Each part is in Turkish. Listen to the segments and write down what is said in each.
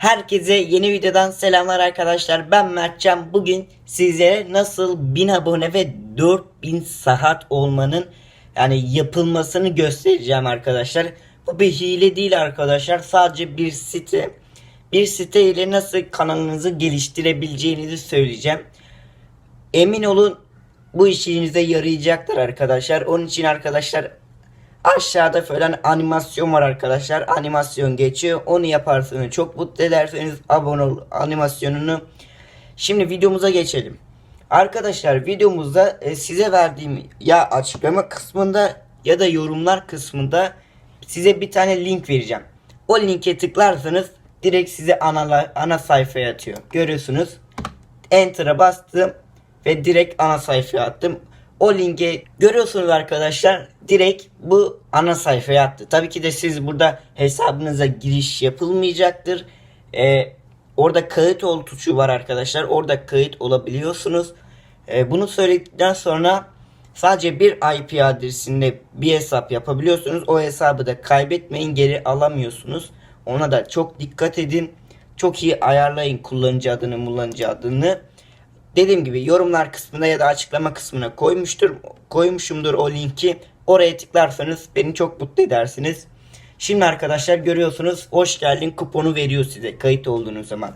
Herkese yeni videodan selamlar arkadaşlar. Ben Mertcan. Bugün sizlere nasıl 1000 abone ve 4000 saat olmanın yani yapılmasını göstereceğim arkadaşlar. Bu bir hile değil arkadaşlar. Sadece bir site. Bir site ile nasıl kanalınızı geliştirebileceğinizi söyleyeceğim. Emin olun bu işinize yarayacaktır arkadaşlar. Onun için arkadaşlar aşağıda falan animasyon var arkadaşlar. Animasyon geçiyor. Onu yaparsanız çok mutlu ederseniz abone ol animasyonunu. Şimdi videomuza geçelim. Arkadaşlar videomuzda e, size verdiğim ya açıklama kısmında ya da yorumlar kısmında size bir tane link vereceğim. O linke tıklarsanız direkt size ana, ana sayfaya atıyor. Görüyorsunuz. Enter'a bastım ve direkt ana sayfaya attım. O linke görüyorsunuz arkadaşlar direkt bu ana sayfaya attı. Tabii ki de siz burada hesabınıza giriş yapılmayacaktır. Ee, orada kayıt ol tuşu var arkadaşlar. Orada kayıt olabiliyorsunuz. Ee, bunu söyledikten sonra sadece bir IP adresinde bir hesap yapabiliyorsunuz. O hesabı da kaybetmeyin geri alamıyorsunuz. Ona da çok dikkat edin. Çok iyi ayarlayın kullanıcı adını kullanıcı adını. Dediğim gibi yorumlar kısmına ya da açıklama kısmına koymuştur. Koymuşumdur o linki. Oraya tıklarsanız beni çok mutlu edersiniz. Şimdi arkadaşlar görüyorsunuz hoş geldin kuponu veriyor size kayıt olduğunuz zaman.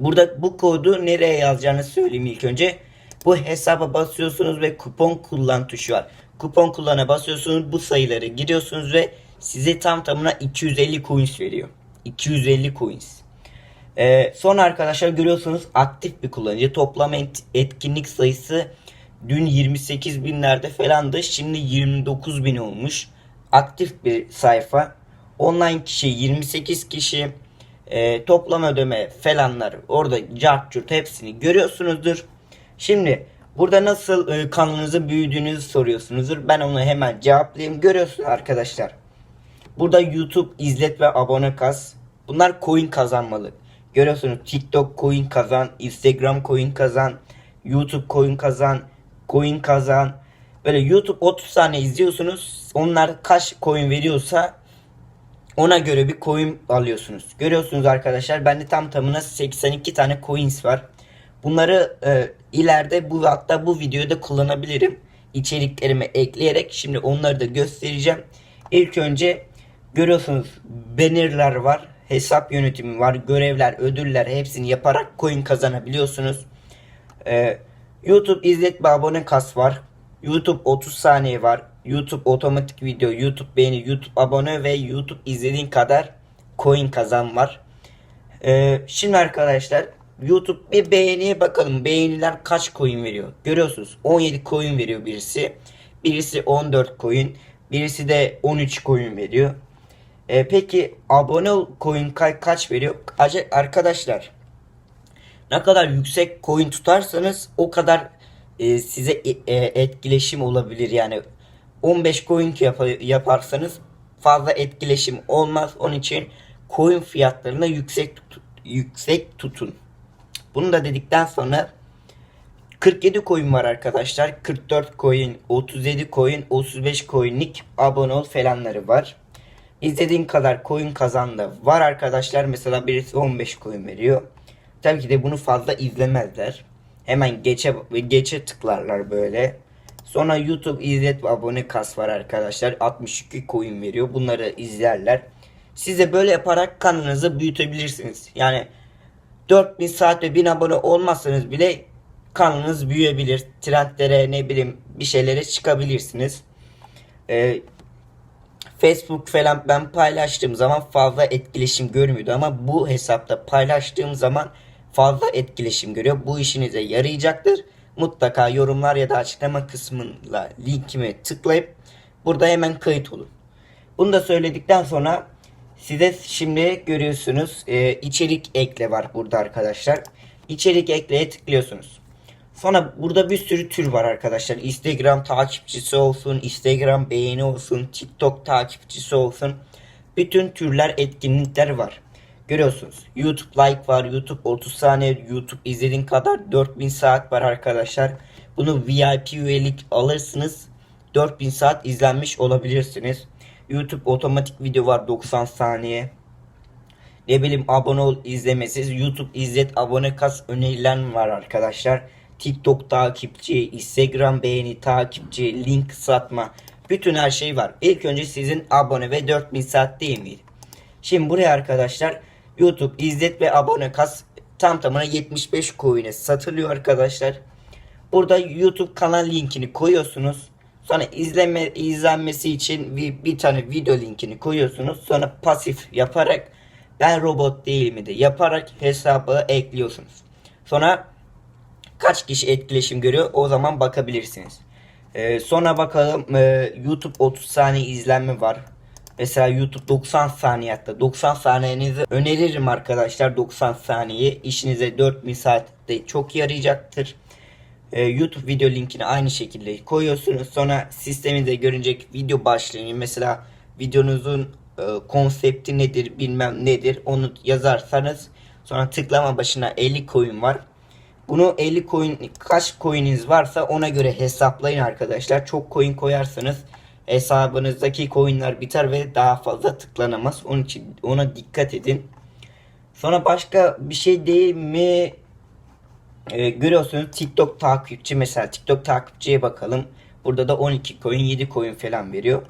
Burada bu kodu nereye yazacağını söyleyeyim ilk önce. Bu hesaba basıyorsunuz ve kupon kullan tuşu var. Kupon kullana basıyorsunuz bu sayıları giriyorsunuz ve size tam tamına 250 coins veriyor. 250 coins. Ee, sonra arkadaşlar görüyorsunuz aktif bir kullanıcı. Toplam et- etkinlik sayısı dün 28 binlerde falandı. Şimdi 29 bin olmuş. Aktif bir sayfa. Online kişi 28 kişi. Ee, toplam ödeme falanlar orada cart curt hepsini görüyorsunuzdur. Şimdi burada nasıl e, kanalınızı büyüdüğünüzü soruyorsunuzdur. Ben onu hemen cevaplayayım. Görüyorsunuz arkadaşlar. Burada YouTube izlet ve abone kas. Bunlar coin kazanmalı. Görüyorsunuz TikTok coin kazan, Instagram coin kazan, YouTube coin kazan, coin kazan. Böyle YouTube 30 tane izliyorsunuz. Onlar kaç coin veriyorsa ona göre bir coin alıyorsunuz. Görüyorsunuz arkadaşlar bende tam tamına 82 tane coins var. Bunları e, ileride bu hatta bu videoda kullanabilirim. İçeriklerime ekleyerek şimdi onları da göstereceğim. İlk önce görüyorsunuz bannerlar var. Hesap yönetimi var. Görevler, ödüller hepsini yaparak coin kazanabiliyorsunuz. Ee, YouTube izlet ve abone kas var. YouTube 30 saniye var. YouTube otomatik video, YouTube beğeni, YouTube abone ve YouTube izlediğin kadar coin kazan var. Ee, şimdi arkadaşlar YouTube bir beğeniye bakalım. Beğeniler kaç coin veriyor? Görüyorsunuz 17 coin veriyor birisi. Birisi 14 coin. Birisi de 13 coin veriyor. Ee, peki abone ol coin ka- kaç veriyor? Arkadaşlar ne kadar yüksek coin tutarsanız o kadar e, size e- e, etkileşim olabilir. Yani 15 coin yap- yaparsanız fazla etkileşim olmaz. Onun için coin fiyatlarını yüksek tut- yüksek tutun. Bunu da dedikten sonra 47 coin var arkadaşlar. 44 coin, 37 coin, 35 coinlik abone ol falanları var. İstediğin kadar coin kazan da var arkadaşlar. Mesela birisi 15 coin veriyor. Tabii ki de bunu fazla izlemezler. Hemen geçe geçe tıklarlar böyle. Sonra YouTube izlet ve abone kas var arkadaşlar. 62 coin veriyor. Bunları izlerler. Siz de böyle yaparak kanalınızı büyütebilirsiniz. Yani 4000 saat ve 1000 abone olmazsanız bile kanalınız büyüyebilir. Trendlere ne bileyim bir şeylere çıkabilirsiniz. Ee, Facebook falan ben paylaştığım zaman fazla etkileşim görmüyordu ama bu hesapta paylaştığım zaman fazla etkileşim görüyor. Bu işinize yarayacaktır. Mutlaka yorumlar ya da açıklama kısmında linkime tıklayıp burada hemen kayıt olun. Bunu da söyledikten sonra size şimdi görüyorsunuz e, içerik ekle var burada arkadaşlar. İçerik ekleye tıklıyorsunuz. Sonra burada bir sürü tür var arkadaşlar. Instagram takipçisi olsun, Instagram beğeni olsun, TikTok takipçisi olsun. Bütün türler etkinlikler var. Görüyorsunuz. YouTube like var, YouTube 30 saniye, YouTube izlediğin kadar 4000 saat var arkadaşlar. Bunu VIP üyelik alırsınız. 4000 saat izlenmiş olabilirsiniz. YouTube otomatik video var 90 saniye. ne bileyim abone ol izlemesiz YouTube izlet abone kas önerilen var arkadaşlar. TikTok takipçi, Instagram beğeni takipçi, link satma bütün her şey var. İlk önce sizin abone ve 4000 saat değil miydi? Şimdi buraya arkadaşlar YouTube izlet ve abone kas tam tamına 75 coin'e satılıyor arkadaşlar. Burada YouTube kanal linkini koyuyorsunuz. Sonra izleme izlenmesi için bir, bir tane video linkini koyuyorsunuz. Sonra pasif yaparak ben robot değil mi de yaparak hesabı ekliyorsunuz. Sonra kaç kişi etkileşim görüyor o zaman bakabilirsiniz. Ee, sonra bakalım e, YouTube 30 saniye izlenme var. Mesela YouTube 90 saniye hatta 90 saniyenizi öneririm arkadaşlar 90 saniye işinize 4000 saatte çok yarayacaktır. Ee, YouTube video linkini aynı şekilde koyuyorsunuz. Sonra sisteminde görünecek video başlığını mesela videonuzun e, konsepti nedir bilmem nedir onu yazarsanız sonra tıklama başına 50 coin var. Bunu 50 coin kaç coin'iniz varsa ona göre hesaplayın arkadaşlar. Çok coin koyarsanız hesabınızdaki coin'ler biter ve daha fazla tıklanamaz. Onun için ona dikkat edin. Sonra başka bir şey değil mi? Ee, görüyorsunuz TikTok takipçi mesela TikTok takipçiye bakalım. Burada da 12 coin 7 coin falan veriyor.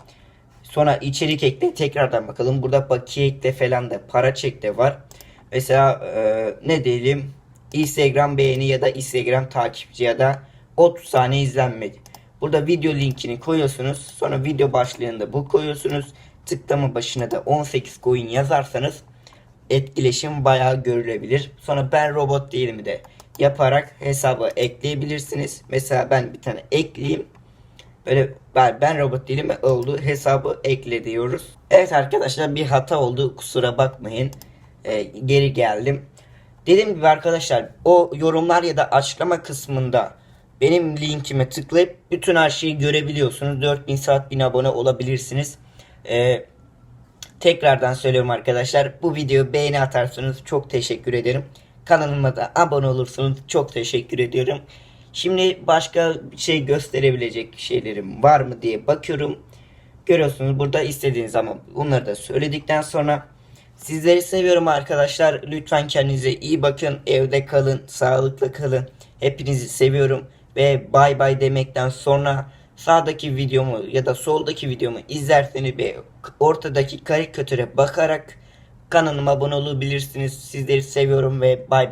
Sonra içerik ekle tekrardan bakalım. Burada bakiye ekle falan da para çek de var. Mesela e, ne diyelim Instagram beğeni ya da Instagram takipçi ya da 30 saniye izlenmedi. Burada video linkini koyuyorsunuz. Sonra video başlığında bu koyuyorsunuz. Tıklama başına da 18 coin yazarsanız etkileşim bayağı görülebilir. Sonra ben robot değilim de yaparak hesabı ekleyebilirsiniz. Mesela ben bir tane ekleyeyim. Böyle ben, ben robot değilim oldu hesabı ekle diyoruz. Evet arkadaşlar bir hata oldu kusura bakmayın. Ee, geri geldim. Dediğim gibi arkadaşlar o yorumlar ya da açıklama kısmında benim linkime tıklayıp bütün her şeyi görebiliyorsunuz. 4000 saat 1000 abone olabilirsiniz. Ee, tekrardan söylüyorum arkadaşlar. Bu videoyu beğeni atarsanız çok teşekkür ederim. Kanalıma da abone olursanız çok teşekkür ediyorum. Şimdi başka şey gösterebilecek şeylerim var mı diye bakıyorum. Görüyorsunuz burada istediğiniz zaman bunları da söyledikten sonra sizleri seviyorum arkadaşlar. Lütfen kendinize iyi bakın. Evde kalın, sağlıklı kalın. Hepinizi seviyorum ve bay bay demekten sonra sağdaki videomu ya da soldaki videomu izlerseniz ve ortadaki karikatüre bakarak kanalıma abone olabilirsiniz. Sizleri seviyorum ve bay bay.